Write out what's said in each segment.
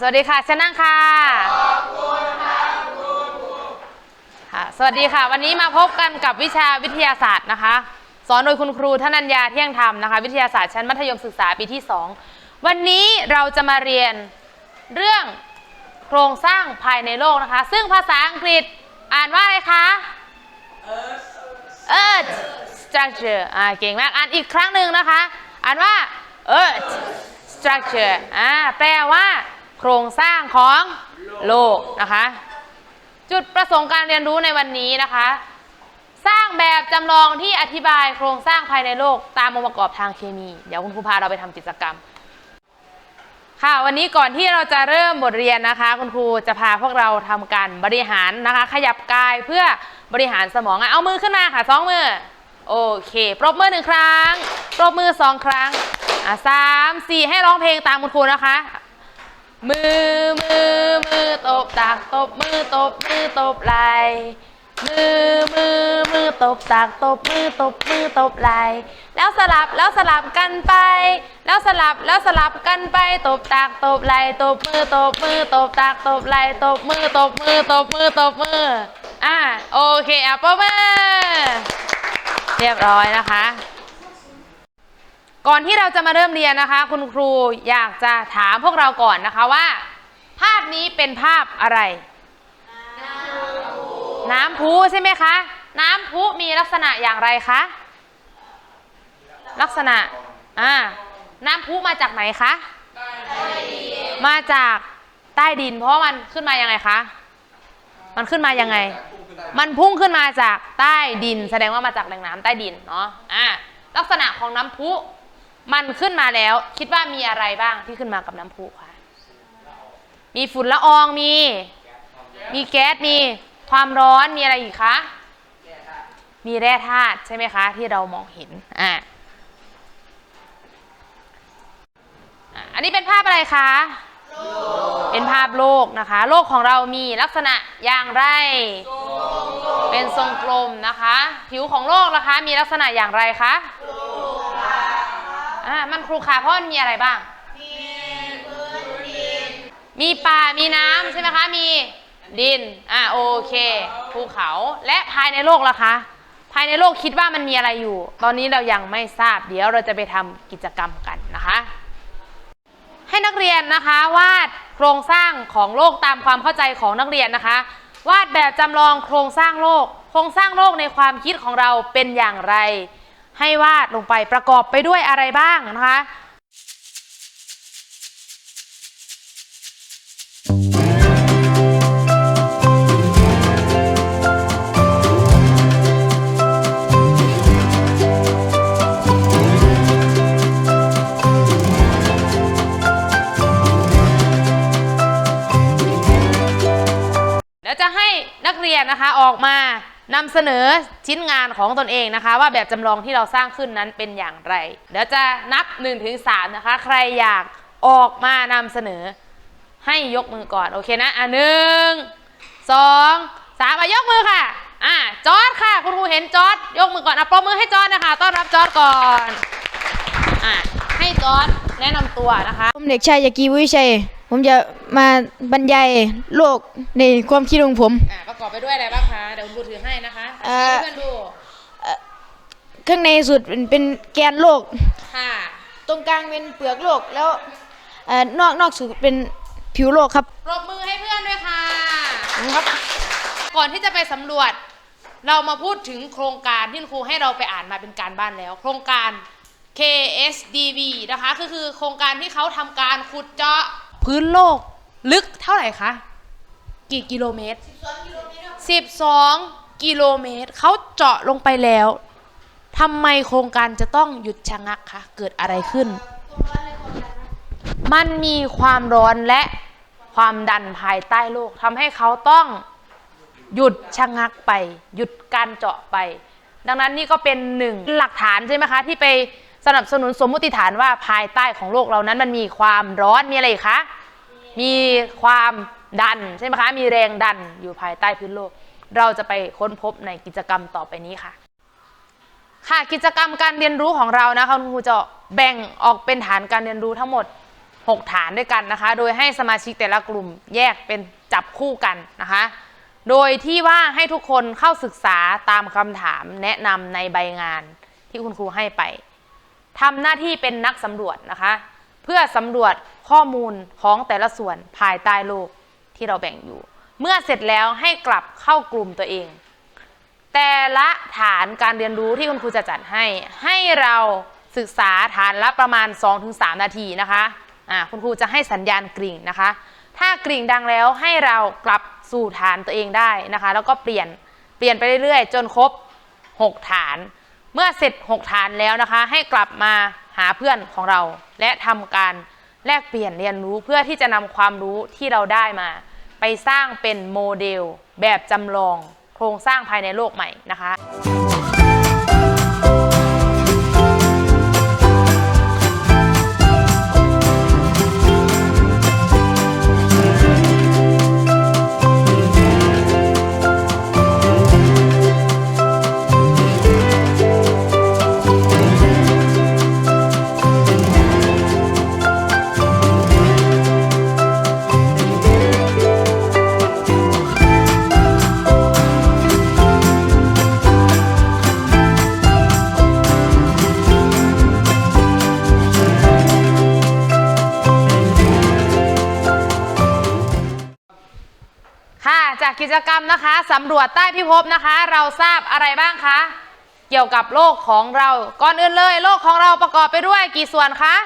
สวัสดีค่ะเชนั่งค่ะขอบคุณค่ะค่ะ สวัสดีค่ะ วันนี้มาพบกันกับวิชาวิทยาศาสตร์นะคะ สอนโดยคุณครูธนัญญาเที่ยงธรรมนะคะ วิทยาศาสตร์ชั้นมัธยมศึกษาปีที่ 2 วันนี้เราจะมาเรียนเรื่องโครงสร้างภายในโลกนะคะ ซึ่งภาษาอังกฤษอ่านว่าอะไรคะ Earth structure อ่าเก่งมาก อ่านอีกครั้งหนึ่งนะคะ อ่านว่า Earth structure อ่าแปลว่า โครงสร้างของโลกนะคะ จุดประสงค์การเรียนรู้ในวันนี้นะคะ สร้างแบบจำลองที่อธิบายโครงสร้างภายในโลกตามองค์ประกอบทางเคมี เดี๋ยวคุณครูพาเราไปทำกิจกรรม ค่ะวันนี้ก่อนที่เราจะเริ่มบทเรียนนะคะ คุณครูจะพาพวกเราทำการบริหารนะคะ ขยับกายเพื่อบริหารสมองเอามือขึ้นมาค่ะสองมือโอเค ปรบมือหนึ่งครั้ง ปรบมือสองครั้งอะสามสี่ให้ร้องเพลงตามคุณครูนะคะ มือมือมือตบตักตบมือตบมือตบไหลมือมือมือตบตักตบมือตบมือตบไหลแล้วสลับแล้วสลับกันไป แล้วสลับแล้วสลับกันไป ตบตักตบไหลตบมือตบมือตบตักตบไหลตบมือตบมือตบมือตบมืออะโอเคอะปรบมือเรียบร้อยนะคะ ก่อนที่เราจะมาเริ่มเรียนนะคะ คุณครูอยากจะถามพวกเราก่อนนะคะว่า ภาพนี้เป็นภาพอะไร น้ำพุใช่ไหมคะ น้ำพุมีลักษณะอย่างไรคะ ลักษณะอ่าน้ำพุมาจากไหนคะมาจากใต้ดิน เพราะมันขึ้นมายังไงคะ มันขึ้นมายังไง มันพุ่งขึ้นมาจากใต้ดิน แสดงว่ามาจากแหล่งน้ำใต้ดินเนาะอ่าลักษณะของน้ำพุ มันขึ้นมาแล้ว คิดว่ามีอะไรบ้างที่ขึ้นมากับน้ำพุคะมีฝุ่นละอองมี มีแก๊สมีความร้อนมีอะไรอีกคะมีแร่ธาตุใช่ไหมคะ ที่เรามองเห็นอ่าอะอันนี้เป็นภาพอะไรคะเป็นภาพโลกนะคะ โลกของเรามีลักษณะอย่างไร เป็นทรงกลมนะคะ ผิวของโลกนะคะ มีลักษณะอย่างไรคะ อ่ามันครูขาเพราะมันมีอะไรบ้างมีป่ามีน้ำใช่ไหมคะ มีดิน อ่าโอเค ภูเขา และภายในโลกล่ะคะ ภายในโลกคิดว่ามันมีอะไรอยู่ ตอนนี้เรายังไม่ทราบ เดี๋ยวเราจะไปทำกิจกรรมกันนะคะ ให้นักเรียนนะคะวาดโครงสร้างของโลกตามความเข้าใจของนักเรียนนะคะ วาดแบบจำลองโครงสร้างโลก โครงสร้างโลกในความคิดของเราเป็นอย่างไร ให้วาดลงไปประกอบไปด้วยอะไรบ้างนะคะ นำเสนอชิ้นงานของตนเองนะคะ ว่าแบบจำลองที่เราสร้างขึ้นนั้นเป็นอย่างไร เดี๋ยวจะนับ1นถึงสนะคะ ใครอยากออกมานำเสนอ ให้ยกมือก่อนโอเคนะอะหนึ่งสองสามอะยกมือค่ะอะจอร์ดค่ะ คุณครูเห็นจอร์ดยกมือก่อนอะปรบมือให้จอร์ดนะคะต้อนรับจอร์ดก่อนอะให้จอร์ดแนะนำตัวนะคะผมเด็กชายยากีวิชัย ผมจะมาบรรยายโลกในความคิดของผม อะประกอบไปด้วยอะไรบ้างคะ เดี๋ยวคุณครูถือให้นะคะเอ่อ ให้เพื่อนดู ข้างในสุดเป็นเป็นแกนโลก ค่ะ ตรงกลางเป็นเปลือกโลกแล้วเอ่อนอกนอกสุดเป็นผิวโลกครับ ปรบมือให้เพื่อนด้วยค่ะครับก่อนที่จะไปสำรวจ เรามาพูดถึงโครงการที่คุณครูให้เราไปอ่านมาเป็นการบ้านแล้ว โครงการ KSDB นะคะก็คือโครงการที่เขาทำการขุดเจาะ พื้นโลกลึกเท่าไหร่คะ กี่กิโลเมตร 12 กิโลเมตร เขาเจาะลงไปแล้วทำไมโครงการจะต้องหยุดชะงักคะ เกิดอะไรขึ้น มันมีความร้อนและความดันภายใต้โลกทำให้เขาต้องหยุดชะงักไป หยุดการเจาะไป ดังนั้นนี่ก็เป็นหนึ่งหลักฐานใช่ไหมคะ ที่ไป สนับสนุนสมมติฐานว่าภายใต้ของโลกเรานั้นมันมีความร้อนมีอะไรคะ มีความดันใช่ไหมคะ มีแรงดันอยู่ภายใต้พื้นโลก เราจะไปค้นพบในกิจกรรมต่อไปนี้ค่ะ ค่ะกิจกรรมการเรียนรู้ของเรานะคะคุณครูจะแบ่งออกเป็นฐานการเรียนรู้ทั้งหมด 6 ฐานด้วยกันนะคะ โดยให้สมาชิกแต่ละกลุ่มแยกเป็นจับคู่กันนะคะ โดยที่ว่าให้ทุกคนเข้าศึกษาตามคำถามแนะนำในใบงานที่คุณครูให้ไป ทำหน้าที่เป็นนักสำรวจนะคะ เพื่อสำรวจข้อมูลของแต่ละส่วนภายใต้โลกที่เราแบ่งอยู่ เมื่อเสร็จแล้วให้กลับเข้ากลุ่มตัวเอง แต่ละฐานการเรียนรู้ที่คุณครูจะจัดให้ ให้เราศึกษาฐานละประมาณ 2-3 นาทีนะคะอ่าคุณครูจะให้สัญญาณกริ่งนะคะ ถ้ากริ่งดังแล้วให้เรากลับสู่ฐานตัวเองได้นะคะ แล้วก็เปลี่ยนเปลี่ยนไปเรื่อยๆ จนครบ 6 ฐาน เมื่อเสร็จ 6 ฐานแล้วนะคะ ให้กลับมาหาเพื่อนของเรา และทำการแลกเปลี่ยนเรียนรู้เพื่อที่จะนำความรู้ที่เราได้มา ไปสร้างเป็นโมเดล แบบจำลอง โครงสร้างภายในโลกใหม่นะคะค่ะ กิจกรรมนะคะสำรวจใต้พิภพนะคะ เราทราบอะไรบ้างคะ เกี่ยวกับโลกของเราก่อนอื่นเลย โลกของเราประกอบไปด้วยกี่ส่วนคะ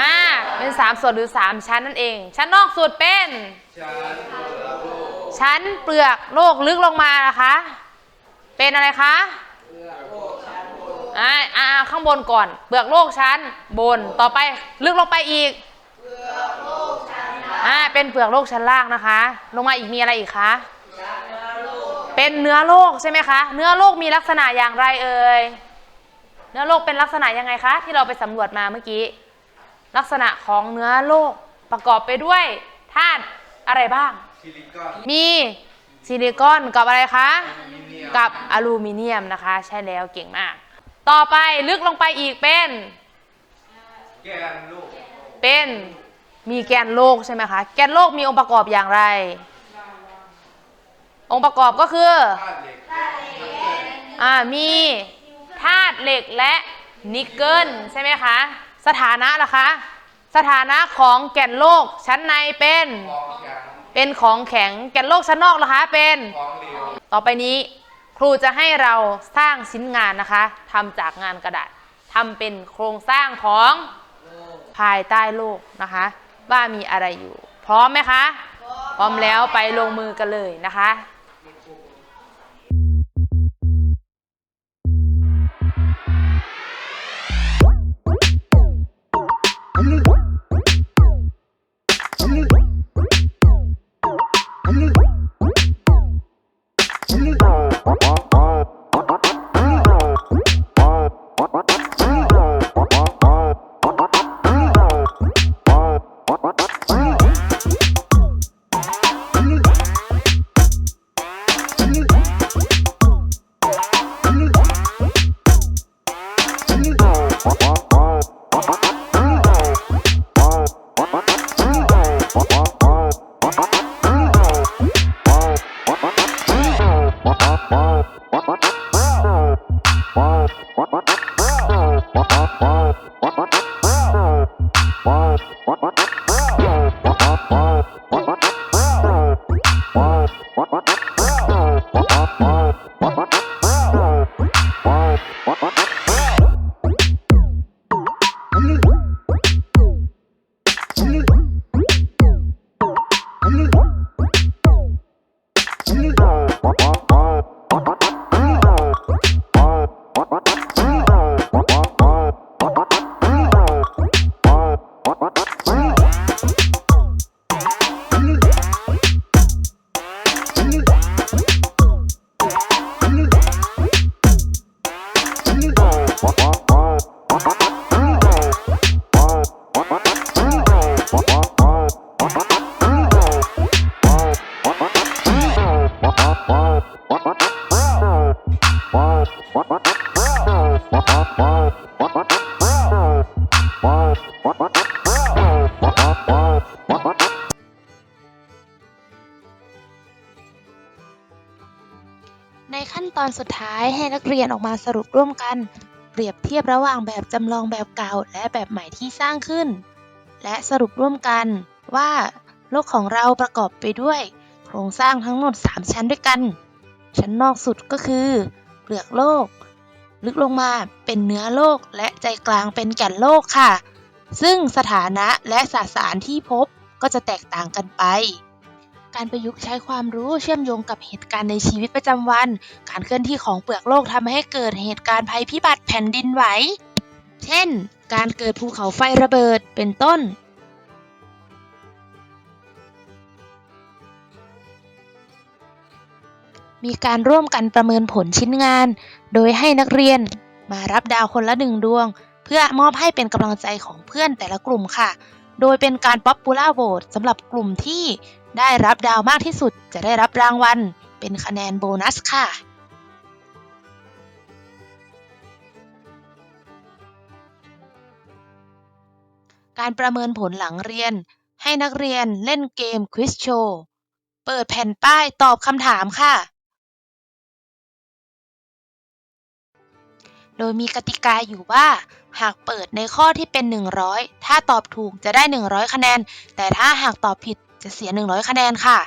อ่าเป็นสามส่วนหรือสามชั้นนั่นเอง ชั้นนอกสุดเป็น ชั้นเปลือกโลกลึกลงมานะคะ เป็นอะไรคะอ่าอ่าข้างบนก่อน เปลือกโลกชั้นบนต่อไปลึกลงไปอีกอ่าเป็นเปลือกโลกชั้นล่างนะคะ ลงมาอีกมีอะไรอีกคะเป็นเนื้อโลกใช่ไหมคะ เนื้อโลกมีลักษณะอย่างไรเอ่ยเนื้อโลกเป็นลักษณะยังไงคะ ที่เราไปสำรวจมาเมื่อกี้ ลักษณะของเนื้อโลกประกอบไปด้วยธาตุอะไรบ้างซิลิคอนมีซิลิคอนกับอะไรคะอลูมิเนียมกับอลูมิเนียมนะคะ ใช่แล้วเก่งมาก ต่อไปลึกลงไปอีกเป็นแกนลูกเป็น มีแกนโลกใช่ไหมคะ แกนโลกมีองค์ประกอบอย่างไร องค์ประกอบก็คือธาตุเหล็กอ่ามีธาตุเหล็กและนิกเกิลใช่ไหมคะ สถานะล่ะคะ สถานะของแก่นโลกชั้นในเป็นของแข็งเป็นของแข็ง แก่นโลกชั้นนอกล่ะคะ เป็นของเหลวต่อไปนี้ครูจะให้เราสร้างชิ้นงานนะคะทำจากงานกระดาษทำเป็นโครงสร้างของภายใต้โลกนะคะ ว่ามีอะไรอยู่ พร้อมไหมคะ พร้อมแล้วไปลงมือกันเลยนะคะ What? What? What? ายให้นักเรียนออกมาสรุปร่วมกัน เปรียบเทียบระหว่างแบบจำลองแบบเก่าและแบบใหม่ที่สร้างขึ้น และสรุปร่วมกันว่าโลกของเราประกอบไปด้วย โครงสร้างทั้งหมด 3 ชั้นด้วยกัน ชั้นนอกสุดก็คือเปลือกโลก ลึกลงมาเป็นเนื้อโลกและใจกลางเป็นแก่นโลกค่ะ ซึ่งสถานะและสสารที่พบก็จะแตกต่างกันไป การประยุกต์ใช้ความรู้เชื่อมโยงกับเหตุการณ์ในชีวิตประจำวัน การเคลื่อนที่ของเปลือกโลกทำให้เกิดเหตุการณ์ภัยพิบัติแผ่นดินไหว เช่น การเกิดภูเขาไฟระเบิดเป็นต้นมีการร่วมกันประเมินผลชิ้นงาน โดยให้นักเรียนมารับดาวคนละหนึ่งดวง เพื่อมอบให้เป็นกำลังใจของเพื่อนแต่ละกลุ่มค่ะ โดยเป็นการป๊อปปูล่าโหวตสำหรับกลุ่มที่ ได้รับดาวมากที่สุดจะได้รับรางวัล เป็นคะแนนโบนัสค่ะ การประเมินผลหลังเรียน ให้นักเรียนเล่นเกมควิสโชว์เปิดแผ่นป้ายตอบคำถามค่ะ โดยมีกติกาอยู่ว่า หากเปิดในข้อที่เป็น 100 ถ้าตอบถูกจะได้ 100 คะแนน แต่ถ้าหากตอบผิด จะเสีย 100 คะแนนค่ะ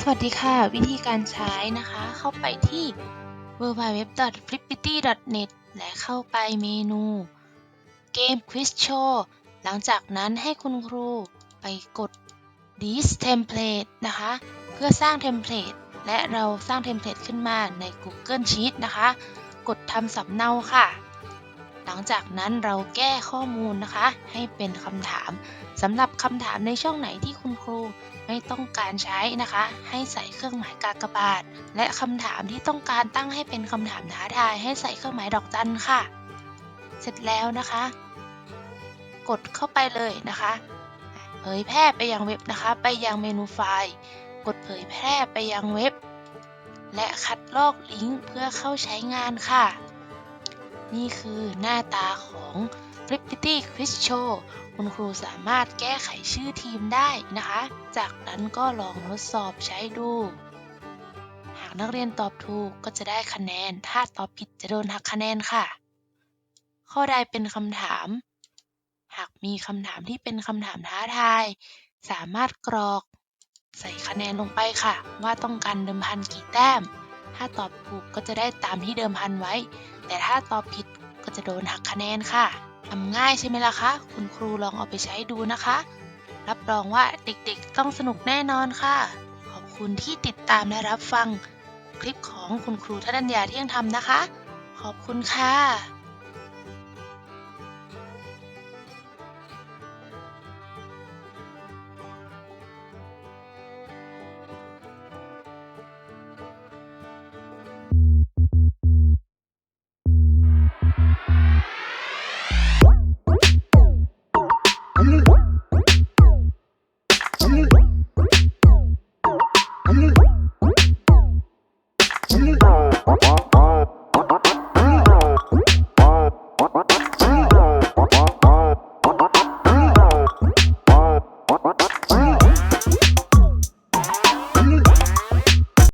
สวัสดีค่ะ วิธีการใช้นะคะ เข้าไปที่ www.flippity.net และเข้าไปเมนู เกม Quiz Show หลังจากนั้นให้คุณครูไปกด this template นะคะ เพื่อสร้างเทมเพลตและเราสร้างเทมเพลตขึ้นมาใน Google Sheet นะคะ กดทำสำเนาค่ะ หลังจากนั้นเราแก้ข้อมูลนะคะ ให้เป็นคำถามสำหรับคำถามในช่องไหนที่คุณครูไม่ต้องการใช้นะคะ ให้ใส่เครื่องหมายกากบาท และคำถามที่ต้องการตั้งให้เป็นคำถามท้าทาย ให้ใส่เครื่องหมายดอกจันค่ะ เสร็จแล้วนะคะ กดเข้าไปเลยนะคะเผยแพร่ไปยังเว็บนะคะ ไปยังเมนูไฟล์ กดเผยแพร่ไปยังเว็บ และคัดลอกลิงก์เพื่อเข้าใช้งานค่ะ นี่คือหน้าตาของ Flippity Quiz Show คุณครูสามารถแก้ไขชื่อทีมได้นะคะ จากนั้นก็ลองทดสอบใช้ดู หากนักเรียนตอบถูกก็จะได้คะแนน ถ้าตอบผิดจะโดนหักคะแนนค่ะ ข้อใดเป็นคำถาม หากมีคำถามที่เป็นคำถามท้าทาย สามารถกรอกใส่คะแนนลงไปค่ะ ว่าต้องการเดิมพันกี่แต้ม ถ้าตอบถูกก็จะได้ตามที่เดิมพันไว้ แต่ถ้าตอบผิดก็จะโดนหักคะแนนค่ะทำง่ายใช่ไหมล่ะคะ คุณครูลองเอาไปใช้ดูนะคะ รับรองว่าเด็กๆต้องสนุกแน่นอนค่ะ ขอบคุณที่ติดตามและรับฟัง คลิปของคุณครูธนัญญาเที่ยงธรรมนะคะ ขอบคุณค่ะ